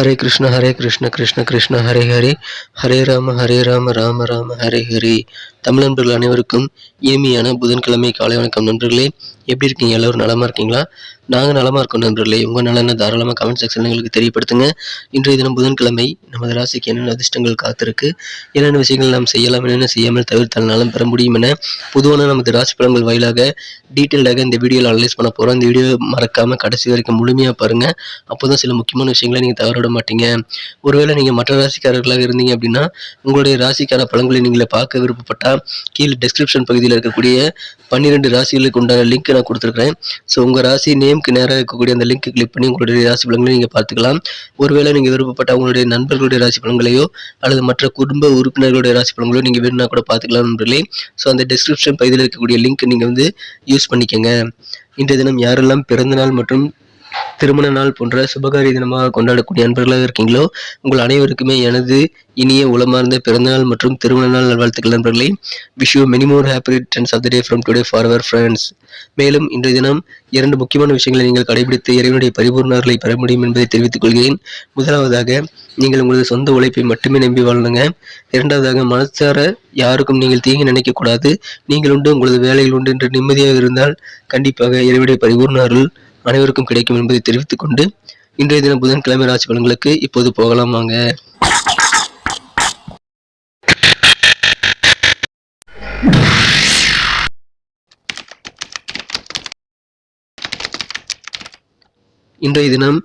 ஹரே கிருஷ்ண ஹரே கிருஷ்ண கிருஷ்ண கிருஷ்ண ஹரே ஹரே. ஹரே ராம ஹரே ராம ராம ராம ஹரே ஹரே. தமிழ் நண்பர்கள் அனைவருக்கும் இனிமையான புதன்கிழமை காலை வணக்கம் நண்பர்களே. எப்படி இருக்கீங்க? எல்லோரும் நலமாக இருக்கீங்களா? நாங்கள் நலமாக இருக்கோம் நண்பர்களே. உங்கள் நலனை தாராளமாக கமெண்ட் செக்ஷன் எங்களுக்கு தெரியப்படுத்துங்க. இன்றைய தினம் புதன்கிழமை நமது ராசிக்கு என்னென்ன அதிர்ஷ்டங்கள் காத்திருக்கு என்னென்ன விஷயங்கள் நாம் செய்யலாம் என்னென்ன செய்யாமல் தவிர்த்தால் பெற முடியும் என பொதுவான நமது ராசி பலன்கள் வாயிலாக டீட்டெயில்டாக இந்த வீடியோவில் அனலைஸ் பண்ண போகிறோம் இந்த வீடியோ மறக்காமல் கடைசி வரைக்கும் முழுமையாக பாருங்கள் அப்போ தான் சில முக்கியமான விஷயங்களை நீங்கள் தவறோட மாட்டீங்க. ஒருவேளை நீங்கள் மற்ற ராசிக்காரர்களாக இருந்தீங்க அப்படின்னா உங்களுடைய ராசிக்கான பழங்களை நீங்கள் பார்க்க விருப்பப்பட்டால் கீழே டெஸ்கிரிப்ஷன் பகுதியில் இருக்கக்கூடிய பன்னிரெண்டு ராசிகளுக்கு உண்டான லிங்க் நான் கொடுத்துருக்குறேன். ஸோ உங்கள் ராசி நேம்க்கு நேராக இருக்கக்கூடிய அந்த லிங்க் கிளிக் பண்ணி உங்களுடைய ராசி பலன்களை நீங்கள் பார்த்துக்கலாம். ஒருவேளை நீங்கள் விருப்பப்பட்ட உங்களுடைய நண்பர்களுடைய ராசி பலன்களையோ அல்லது மற்ற குடும்ப உறுப்பினர்களுடைய ராசி பழங்களோ நீங்கள் வேணும்னா கூட பார்த்துக்கலாம் நண்பர்களே. ஸோ அந்த டெஸ்கிரிப்ஷன் பகுதியில் இருக்கக்கூடிய லிங்க் நீங்கள் வந்து யூஸ் பண்ணிக்கோங்க. இன்றைய தினம் யாரெல்லாம் பிறந்தநாள் மற்றும் திருமண நாள் போன்ற சுபகாரிய தினமாக கொண்டாடக்கூடிய நண்பர்களாக இருக்கீங்களோ உங்கள் அனைவருக்குமே எனது இனிய உளமார்ந்த பிறந்தநாள் மற்றும் திருமண நாள் நல்வாழ்த்துக்கள் நண்பர்களே. Wish you many more happy returns of the day from today for our friends மேலும் இன்றைய தினம் இரண்டு முக்கியமான விஷயங்களை நீங்கள் கடைபிடித்து இறைவனுடைய பரிபூர்ணர்களை பெற முடியும் என்பதை தெரிவித்துக் கொள்கிறேன். முதலாவதாக நீங்கள் உங்களது சொந்த உழைப்பை மட்டுமே நம்பி வாழணுங்க இரண்டாவதாக மனசார யாருக்கும் நீங்கள் தீங்கு நினைக்கக்கூடாது நீங்கள் உண்டு உங்களது வேலைகள் உண்டு என்று நிம்மதியாக இருந்தால் கண்டிப்பாக இறைவனுடைய பரிபூர்ணர்கள் அனைவருக்கும் கிடைக்கும் என்பதை தெரிவித்துக் கொண்டு இன்றைய தினம் புதன்கிழமை ராசி பலன்களுக்கு இப்போது போகலாம் வாங்க. இன்றைய தினம்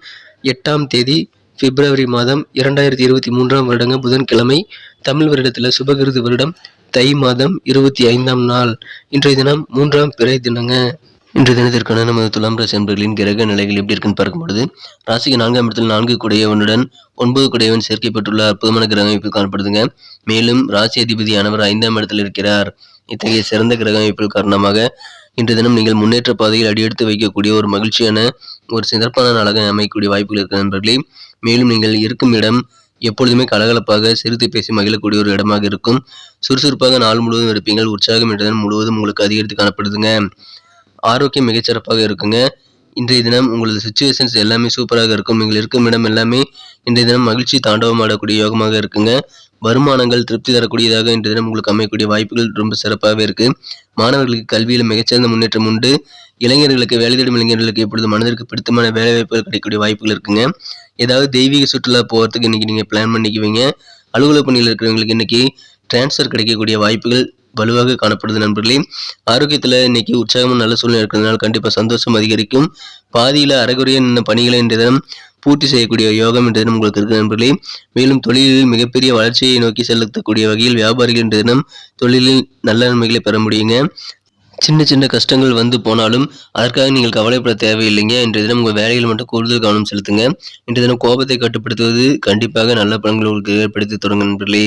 எட்டாம் தேதி பிப்ரவரி மாதம் இரண்டாயிரத்தி இருபத்தி மூன்றாம் வருடங்க புதன்கிழமை தமிழ் வருடத்தில் சுபகிருது வருடம் தை மாதம் இருபத்தி ஐந்தாம் நாள். இன்றைய தினம் மூன்றாம் பிறை தினங்க. இன்றைய தினத்திற்கான நமது துலாம் ராசி அன்பர்களின் கிரக நிலைகள் எப்படி இருக்குன்னு பார்க்கும்பொழுது ராசிக்கு நான்காம் இடத்தில் நான்கு குடையவனுடன் ஒன்பது குடையவன் சேர்க்கப்பட்டுள்ள அற்புதமான கிரக அமைப்பு காணப்படுதுங்க. மேலும் ராசி அதிபதியானவர் ஐந்தாம் இடத்தில் இருக்கிறார். இத்தகைய சிறந்த கிரக அமைப்பில் காரணமாக இன்றைய தினம் நீங்கள் முன்னேற்ற பாதையில் அடியெடுத்து வைக்கக்கூடிய ஒரு மகிழ்ச்சியான ஒரு சிறப்பான நாளாக அமைக்கக்கூடிய வாய்ப்புகள் இருக்கிற நண்பர்களே. மேலும் நீங்கள் இருக்கும் இடம் எப்பொழுதுமே கலகலப்பாக சிரித்து பேசி மகிழக்கூடிய ஒரு இடமாக இருக்கும். சுறுசுறுப்பாக நாள் முழுவதும் இருப்பீங்கள். உற்சாகம் இன்றைய முழுவதும் உங்களுக்கு அதிகரித்து காணப்படுதுங்க. ஆரோக்கியம் மிகச்சிறப்பாக இருக்குங்க. இன்றைய தினம் உங்களது சுச்சுவேஷன்ஸ் எல்லாமே சூப்பராக இருக்கும். நீங்கள் இருக்கும் இடம் எல்லாமே இன்றைய தினம் மகிழ்ச்சி தாண்டவம் ஆடக்கூடிய யோகமாக இருக்குங்க. வருமானங்கள் திருப்தி தரக்கூடியதாக இன்றைய தினம் உங்களுக்கு அமையக்கூடிய வாய்ப்புகள் ரொம்ப சிறப்பாகவே இருக்கு. மாணவர்களுக்கு கல்வியில் மிகச்சிறந்த முன்னேற்றம் உண்டு. இளைஞர்களுக்கு வேலை தேடும் இளைஞர்களுக்கு இப்பொழுது மனதிற்கு பிடித்தமான வேலை வாய்ப்புகள் கிடைக்கக்கூடிய வாய்ப்புகள் இருக்குங்க. ஏதாவது தெய்வீக சுற்றுலா போகிறதுக்கு இன்னைக்கு நீங்கள் பிளான் பண்ணிக்குவீங்க. அலுவலக பணியில் இருக்கிறவங்களுக்கு இன்னைக்கு டிரான்ஸ்ஃபர் கிடைக்கக்கூடிய வாய்ப்புகள் வலுவாக காணப்படுது நண்பர்களே. ஆரோக்கியத்தில் இன்னைக்கு உற்சாகமும் நல்ல சூழ்நிலை இருக்கிறதுனால கண்டிப்பாக சந்தோஷம் அதிகரிக்கும். பாதியில் அறகுறைய நின்ன பணிகளை இன்றைய தினம் பூர்த்தி செய்யக்கூடிய யோகம் இன்றைய தினம் உங்களுக்கு இருக்கு நண்பர்களே. மேலும் தொழிலில் மிகப்பெரிய வளர்ச்சியை நோக்கி செலுத்தக்கூடிய வகையில் வியாபாரிகள் என்ற தினம் தொழிலில் நல்ல நன்மைகளை பெற முடியுங்க. சின்ன சின்ன கஷ்டங்கள் வந்து போனாலும் அதற்காக நீங்கள் கவலைப்பட தேவையில்லைங்க. இன்றைய தினம் உங்கள் வேலையில் மட்டும் கூடுதல் கவனம் செலுத்துங்க. இன்றைய தினம் கோபத்தை கட்டுப்படுத்துவது கண்டிப்பாக நல்ல பலன்கள் உங்களுக்கு ஏற்படுத்தி தொடங்க நண்பர்களே.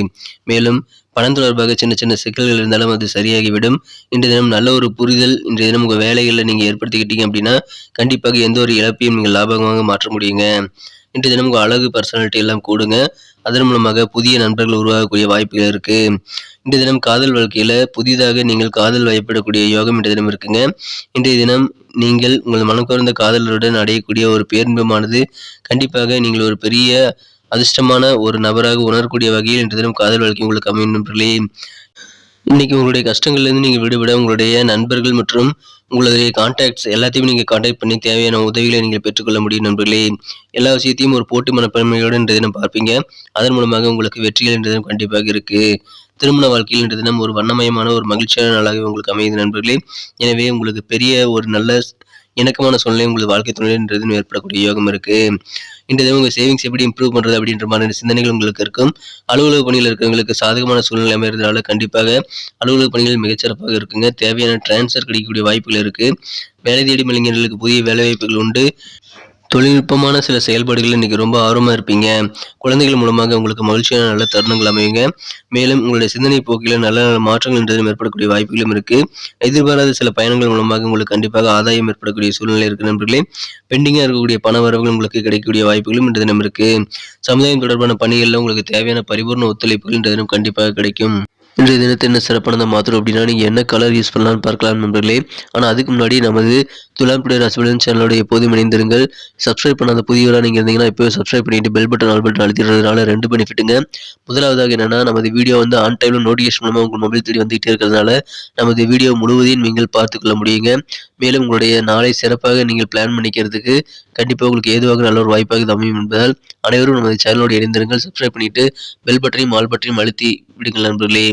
மேலும் பணம் தொடர்பாக சின்ன சின்ன சிக்கல்கள் இருந்தாலும் அது சரியாகிவிடும். இன்றைய தினம் நல்ல ஒரு புரிதல் இன்றைய தினம் உங்கள் வேலைகளில் நீங்கள் ஏற்படுத்திக்கிட்டீங்க அப்படின்னா கண்டிப்பாக எந்த ஒரு இழப்பையும் நீங்கள் லாபகமாக மாற்ற முடியுங்க. இன்றைய தினம் உங்கள் அழகு பர்சனாலிட்டி எல்லாம் கூடுங்க. அதன் மூலமாக புதிய நண்பர்கள் உருவாகக்கூடிய வாய்ப்புகள் இருக்கு. இன்றைய தினம் காதல் வாழ்க்கையில புதிதாக நீங்கள் காதல் வயப்படக்கூடிய யோகம் இன்றைய தினம் இருக்குங்க. இன்றைய தினம் நீங்கள் உங்கள் மனம் குறைந்த காதலருடன் அடையக்கூடிய ஒரு பேரின்பமானது கண்டிப்பாக நீங்கள் ஒரு பெரிய அதிர்ஷ்டமான ஒரு நபராக உணரக்கூடிய வகையில் இன்று தினம் காதல் வாழ்க்கை உங்களுக்கு அமையும் நண்பர்களே. இன்னைக்கு உங்களுடைய கஷ்டங்கள்லேருந்து நீங்கள் விடுபட உங்களுடைய நண்பர்கள் மற்றும் உங்களுடைய கான்டாக்ட்ஸ் எல்லாத்தையும் நீங்கள் கான்டாக்ட் பண்ணி தேவையான உதவிகளை நீங்கள் பெற்றுக்கொள்ள முடியும் நண்பர்களே. எல்லா விஷயத்தையும் ஒரு போட்டி மனப்பான்மையோடு இன்றைய தினம் பார்ப்பீங்க. அதன் மூலமாக உங்களுக்கு வெற்றிகள் இன்றைய தினம் கண்டிப்பாக இருக்குது திருமண வாழ்க்கையில் இன்றைய தினம் ஒரு வண்ணமயமான ஒரு மகிழ்ச்சியான நாளாக உங்களுக்கு அமையுது நண்பர்களே. எனவே உங்களுக்கு பெரிய ஒரு நல்ல இணக்கமான சூழ்நிலை உங்களுக்கு வாழ்க்கை துணைன்றது ஏற்படக்கூடிய யோகம் இருக்கு. இன்றைய தினம் உங்கள் சேவிங்ஸ் எப்படி இம்ப்ரூவ் பண்ணுறது அப்படின்ற மாதிரி சிந்தனைகள் உங்களுக்கு இருக்கும். அலுவலக பணியில் இருக்கிறவங்களுக்கு சாதகமான சூழ்நிலை அமைகிறதுனால கண்டிப்பாக அலுவலக பணிகள் மிகச்சிறப்பாக இருக்குங்க. தேவையான டிரான்ஸ்ஃபர் கிடைக்கக்கூடிய வாய்ப்புகள் இருக்கு. வேலை தேடி இளைஞர்களுக்கு புதிய வேலை வாய்ப்புகள் உண்டு. தொழில்நுட்பமான சில செயல்பாடுகள் இன்றைக்கி ரொம்ப ஆர்வமாக இருப்பீங்க. குழந்தைகள் மூலமாக உங்களுக்கு மகிழ்ச்சியான நல்ல தருணங்கள் அமையுங்க. மேலும் உங்களுடைய சிந்தனை போக்கில் நல்ல நல்ல மாற்றங்கள் என்றதும் ஏற்படக்கூடிய வாய்ப்புகளும் இருக்குது எதிர்பாராத சில பயணங்கள் மூலமாக உங்களுக்கு கண்டிப்பாக ஆதாயம் ஏற்படக்கூடிய சூழ்நிலை இருக்கு நண்பர்களே. பெண்டிங்காக இருக்கக்கூடிய பண வரவுகள் உங்களுக்கு கிடைக்கக்கூடிய வாய்ப்புகளும் இன்று தினம் இருக்குது சமுதாயம் தொடர்பான பணிகளில் உங்களுக்கு தேவையான பரிபூர்ண ஒத்துழைப்புகள் இன்று தினம் கண்டிப்பாக கிடைக்கும். இன்றைய தினத்தை என்ன சிறப்பானதை மாத்திரம் அப்படின்னா நீங்கள் என்ன கலர் யூஸ் பண்ணலாம்னு பார்க்கலாம் நண்பர்களே. ஆனால் அதுக்கு முன்னாடி நமது துலாம் டுடே ராசிபலன் சேனலோட எப்போதும் இணைந்திருங்கள். சப்ஸ்கிரைப் பண்ணாத புதியவராக நீங்கள் இருந்தீங்கன்னா இப்போ சப்ஸ்கிரைப் பண்ணிட்டு பெல் பட்டன் ஆல் பட்டன் அழுத்திடுறதுனால ரெண்டு பெனிஃபிட்டுங்க முதலாவதாக என்னன்னா நமது வீடியோ வந்து ஆன் டைமில் நோட்டிஃபிகேஷன் மூலமாக உங்கள் மொபைல் தேடி வந்துகிட்டே இருக்கிறதுனால நமது வீடியோ முழுவதையும் நீங்கள் பார்த்துக்கொள்ள முடியுங்க. மேலும் உங்களுடைய நாளை சிறப்பாக நீங்கள் பிளான் பண்ணிக்கிறதுக்கு கண்டிப்பாக உங்களுக்கு ஏதுவாக நல்ல ஒரு வாய்ப்பாக அமையும் என்பதால் அனைவரும் நமது சேனலோடு இணைந்திருங்கள். சப்ஸ்கிரைப் பண்ணிட்டு பெல் பட்டனையும் ஆல் பட்டனையும் அழுத்தி விடுங்கள் நண்பர்களே.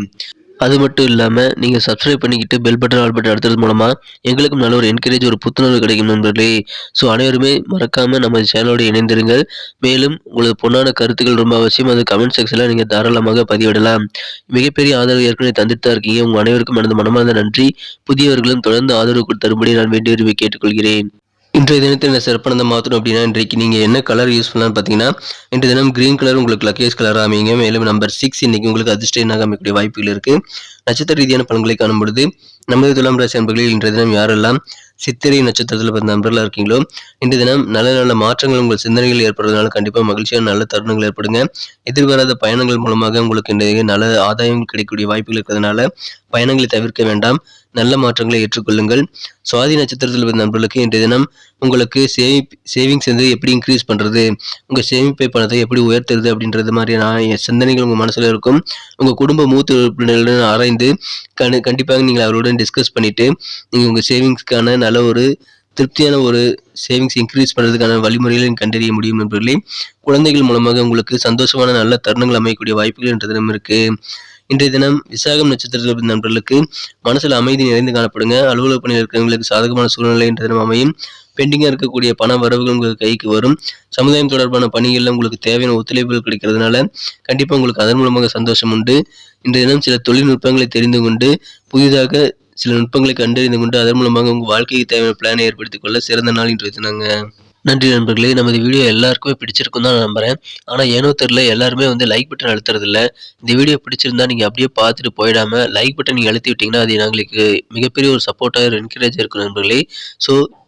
அது மட்டும் இல்லாமல் நீங்கள் சப்ஸ்கிரைப் பண்ணிக்கிட்டு பெல் பட்டன் ஆல் பட்டன் அடுத்தது மூலமாக எங்களுக்கும் நல்ல ஒரு என்கரேஜ் ஒரு புத்துணர்வு கிடைக்கும் நண்பர்களே. ஸோ அனைவருமே மறக்காமல் நம்ம சேனலோடு இணைந்திருங்கள். மேலும் உங்களது பொன்னான கருத்துக்கள் ரொம்ப அவசியம். அது கமெண்ட் செக்ஷனில் நீங்கள் தாராளமாக பதிவிடலாம். மிகப்பெரிய ஆதரவு ஏற்கனவே தந்துட்டு தான் இருக்கீங்க. உங்கள் அனைவருக்கும் எனது மனமார்ந்த நன்றி. புதியவர்களும் தொடர்ந்து ஆதரவு தரும்படி நான் வேண்டி விரும்பி கேட்டுக்கொள்கிறேன். இன்றைய தினத்தில் என்ன சிறப்பானதை மாற்றணும் அப்படின்னா இன்றைக்கு நீங்கள் என்ன கலர் யூஸ் பார்த்தீங்கன்னா இன்றைய தினம் கிரீன் கலர் உங்களுக்கு லக்கேஜ் கலர் அமைங்க மேலும் நம்பர் சிக்ஸ் இன்னைக்கு உங்களுக்கு அதிர்ஷ்ட அமைக்கக்கூடிய வாய்ப்புகள் இருக்குது நட்சத்திர ரீதியான பலன்களை காணும் பொழுது நமது துலாம் ராசி அன்பர்களில் இன்றைய தினம் யாரெல்லாம் சித்திரை நட்சத்திரத்தில் பிறந்த நண்பர்களாக இருக்கீங்களோ இன்றைய தினம் நல்ல நல்ல மாற்றங்கள் உங்கள் சிந்தனைகள் ஏற்படுறதுனால கண்டிப்பாக மகிழ்ச்சியான நல்ல தருணங்கள் ஏற்படுங்க. எதிர்பாராத பயணங்கள் மூலமாக உங்களுக்கு இன்றைய நல்ல ஆதாயம் கிடைக்கக்கூடிய வாய்ப்புகள் இருக்கிறதுனால பயணங்களை தவிர்க்க வேண்டாம். நல்ல மாற்றங்களை ஏற்றுக்கொள்ளுங்கள். சுவாதி நட்சத்திரத்தில் பிறந்த நண்பர்களுக்கு இன்றைய தினம் உங்களுக்கு சேவி சேவிங்ஸ் வந்து எப்படி இன்க்ரீஸ் பண்ணுறது உங்கள் சேமிப்பை பணத்தை எப்படி உயர்த்துறது அப்படின்றது மாதிரியான சிந்தனைகள் உங்கள் மனசில் இருக்கும். உங்கள் குடும்ப மூத்த உறுப்பினர்களுடன் ஆராய்ந்து கண் கண்டிப்பாக நீங்கள் அவருடன் டிஸ்கஸ் பண்ணிவிட்டு நீங்கள் உங்கள் சேவிங்ஸ்க்கான நல்ல ஒரு திருப்தியான ஒரு சேவிங்ஸ் இன்க்ரீஸ் பண்ணுறதுக்கான வழிமுறைகளை கண்டறிய முடியும் என்பதிலே குழந்தைகள் மூலமாக உங்களுக்கு சந்தோஷமான நல்ல தருணங்கள் அமையக்கூடிய வாய்ப்புகள் என்ற தினம் இருக்குது இன்றைய தினம் விசாகம் நட்சத்திரத்தில் பிறந்த நண்பர்களுக்கு மனசில் அமைதி நிறைந்து காணப்படுங்க. அலுவலக பணியில் இருக்கிறவங்களுக்கு சாதகமான சூழ்நிலை இன்றைய தினம் அமையும். பெண்டிங்காக இருக்கக்கூடிய பண வரவுகள் உங்களுக்கு கைக்கு வரும். சமுதாயம் தொடர்பான பணிகளில் உங்களுக்கு தேவையான ஒத்துழைப்புகள் கிடைக்கிறதுனால கண்டிப்பாக உங்களுக்கு அதன் மூலமாக சந்தோஷம் உண்டு. இன்றைய தினம் சில தொழில்நுட்பங்களை தெரிந்து கொண்டு புதிதாக சில நுட்பங்களை கண்டறிந்து கொண்டு அதன் மூலமாக உங்கள் வாழ்க்கைக்கு தேவையான பிளானை ஏற்படுத்திக் கொள்ள சிறந்த நாள் இன்றைய தினங்க. நன்றி நண்பர்களே. நமது வீடியோ எல்லாருக்குமே பிடிச்சிருக்கும் தான் நான் ஆனால் ஏனோ தெரில எல்லாருமே வந்து லைக் பட்டன் அழுத்துறதில்ல. இந்த வீடியோ பிடிச்சிருந்தா நீங்கள் அப்படியே பார்த்துட்டு போயிடாம லைக் பட்டன் நீங்கள் அழுத்தி விட்டிங்கன்னா அது எங்களுக்கு மிகப்பெரிய ஒரு சப்போர்ட்டாக என்கரேஜ் இருக்கும் நண்பர்களே. ஸோ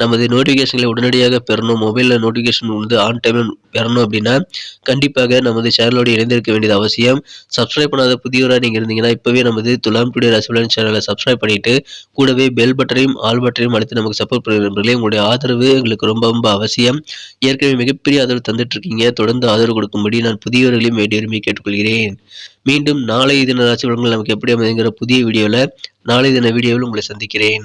நமது நோட்டிஃபிகேஷன்களை உடனடியாக பெறணும். மொபைலில் நோட்டிஃபிகேஷன் வந்து ஆன் டைமில் பெறணும் அப்படின்னா கண்டிப்பாக நமது சேனலோடு இணைந்திருக்க வேண்டியது அவசியம். சப்ஸ்கிரைப் பண்ணாத புதியவராக நீங்கள் இருந்தீங்கன்னா இப்போவே நமது துலாம் டுடே ரசிபலன் சேனலை சப்ஸ்கிரைப் பண்ணிட்டு கூடவே பெல் பட்டனையும் ஆல் பட்டனையும் அழுத்தி நமக்கு சப்போர்ட் பண்ணுற நண்பர்களே உங்களுடைய ஆதரவு எங்களுக்கு ரொம்ப ரொம்ப அவசியம். ஏற்கனவே மிகப்பெரிய ஆதரவு தந்துட்டுருக்கீங்க. தொடர்ந்து ஆதரவு கொடுக்கும்படி நான் புதியவர்களையும் வேண்டி கேட்டுக்கொள்கிறேன். மீண்டும் நாளை தின ராசி நமக்கு எப்படி அமைதுங்கிற புதிய வீடியோவில் நாளை தின வீடியோவில் உங்களை சந்திக்கிறேன்.